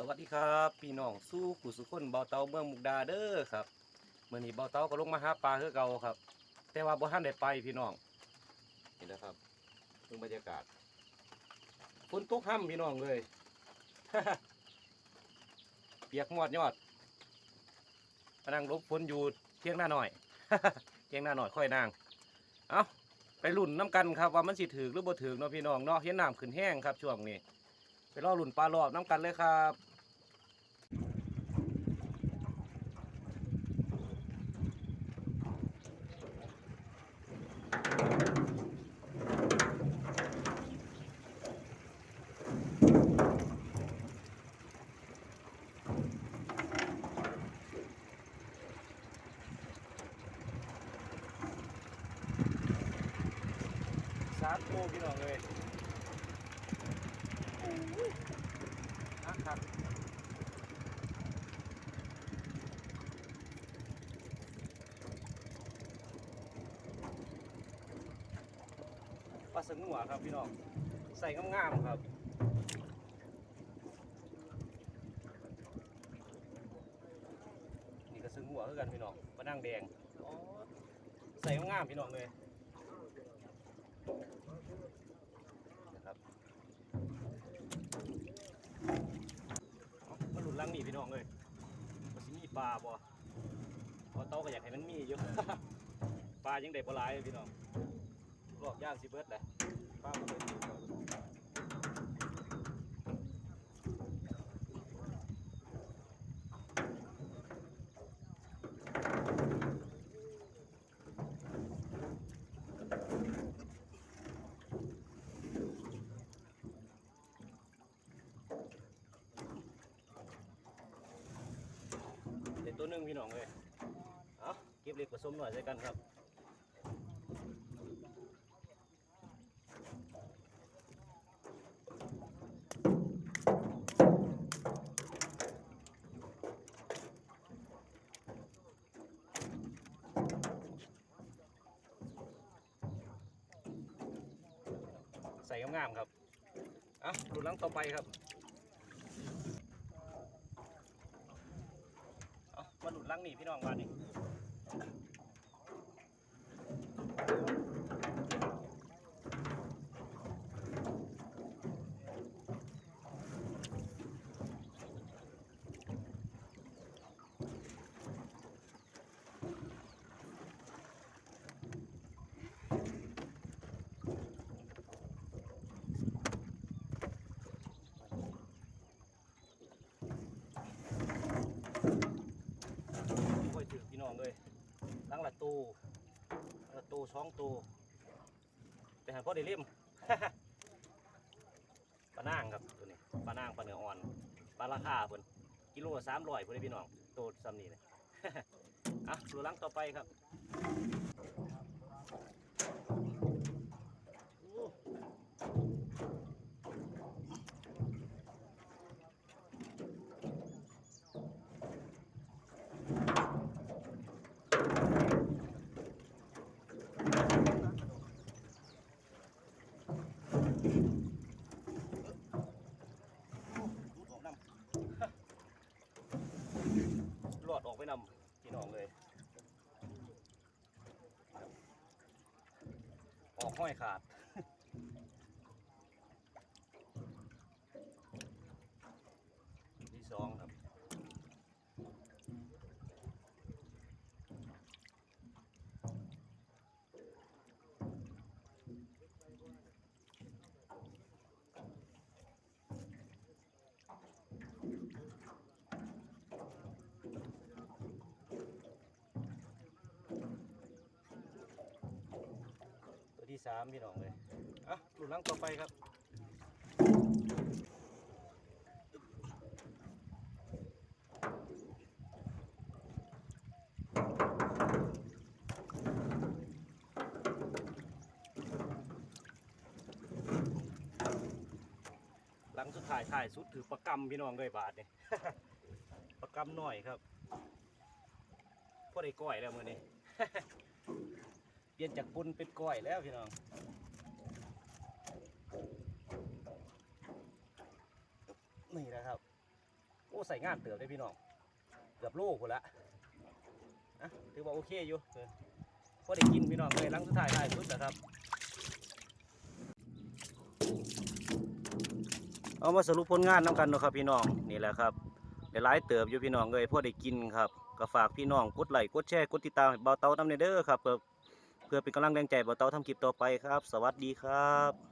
สวัสดีครับพี่น้องสู้ผู้สุคนเบาเตาเมืองมุกดาเด้อครับเมื่อนี้เบาเตาก็ลงมาหาปลาคือเก่าครับ แต่ว่าบ่ทันได้ไปพี่น้องนี่นะครับดูบรรยากาศฝนตกห้ำพี่น้องเลยเปียกหมอดยอดกำลังลบฝนอยู่เที่ยงหน้าหน่อยเที่ยงหน้าหน่อยค่อยนางเอาไปลุ่นน้ำกันครับว่ามันสิถือหรือบ่ถือเนาะพี่น้องเนาะเห็นน้ำขึ้นแห้งครับช่วงนี้ รอหลุนปลารอบน้ำกันเลยครับสามโมพี่น้องเลยฮักคักป ลาสงหัวครับพี่น้องใส่งามๆครับนี่ก็ซึ้งหัวคือกันพี่น้องมานั่งแดงใส่งามๆพี่น้องเลยนะครับมาหลุดลังนี่พี่น้องเลยมันสิมีปลาบ่เพอเต้าก็อยากให้มันมีอยู่ปลายังได้ปลาหลายพี่น้องรอบย่างสิเบิดแหละ เด็ดตัวหนึงพี่น้องเลยเอาเก็บเล็กผสมหน่อยใส่กันครับ ใส่งามๆครับอะดูลังต่อไปครับเอามาหลุดลังนี่พี่น้องมานี่ค่อยถือพี่น้องเลย ลังละตูลังละตูสองตูแต่หันพ่อได้เล่มปลานางครับตัวนี้ปลานางปลาเนื้ออ่อนปลาราคาเพิ่นกิโลสามร้อยพุ่นเด้อพี่น้องโตซ้ำนี่เลยอะดูลังต่อไปครับ ไปนำพี่น้องเลย ออกห้อยขาด ที่สอง สามพี่น้องเลยอะหลุดลังต่อไปครับหลังสุดท้ายถ่ายสุดถือประกำพี่น้องเลยบาทเนี่ยประกำหน่อยครับพอได้ก้อยแล้วมือนี้ เปลี่ยนจากปุนเป็นก้อยแล้วพี่น้องนี่นะครับโอ้ใส่งานเติบได้พี่น้องเกือบโลพุ่นละอะถือว่าโอเคอยู่เออพอได้กินพี่น้องเลยลังสุดท้ายได้สุดนะครับ เอามาสรุปผลงานน้ำกันนะครับพี่น้องนี่แหละครับได้หลายเติบอยู่พี่น้องเลยพอได้กินครับก็ฝากพี่น้องกดไลค์กดแชร์กดติดตามให้เบาเตาทำเนเด้อครับ เพื่อเป็นกำลังแรงใจบ่าเตาทำคลิปต่อไปครับ สวัสดีครับ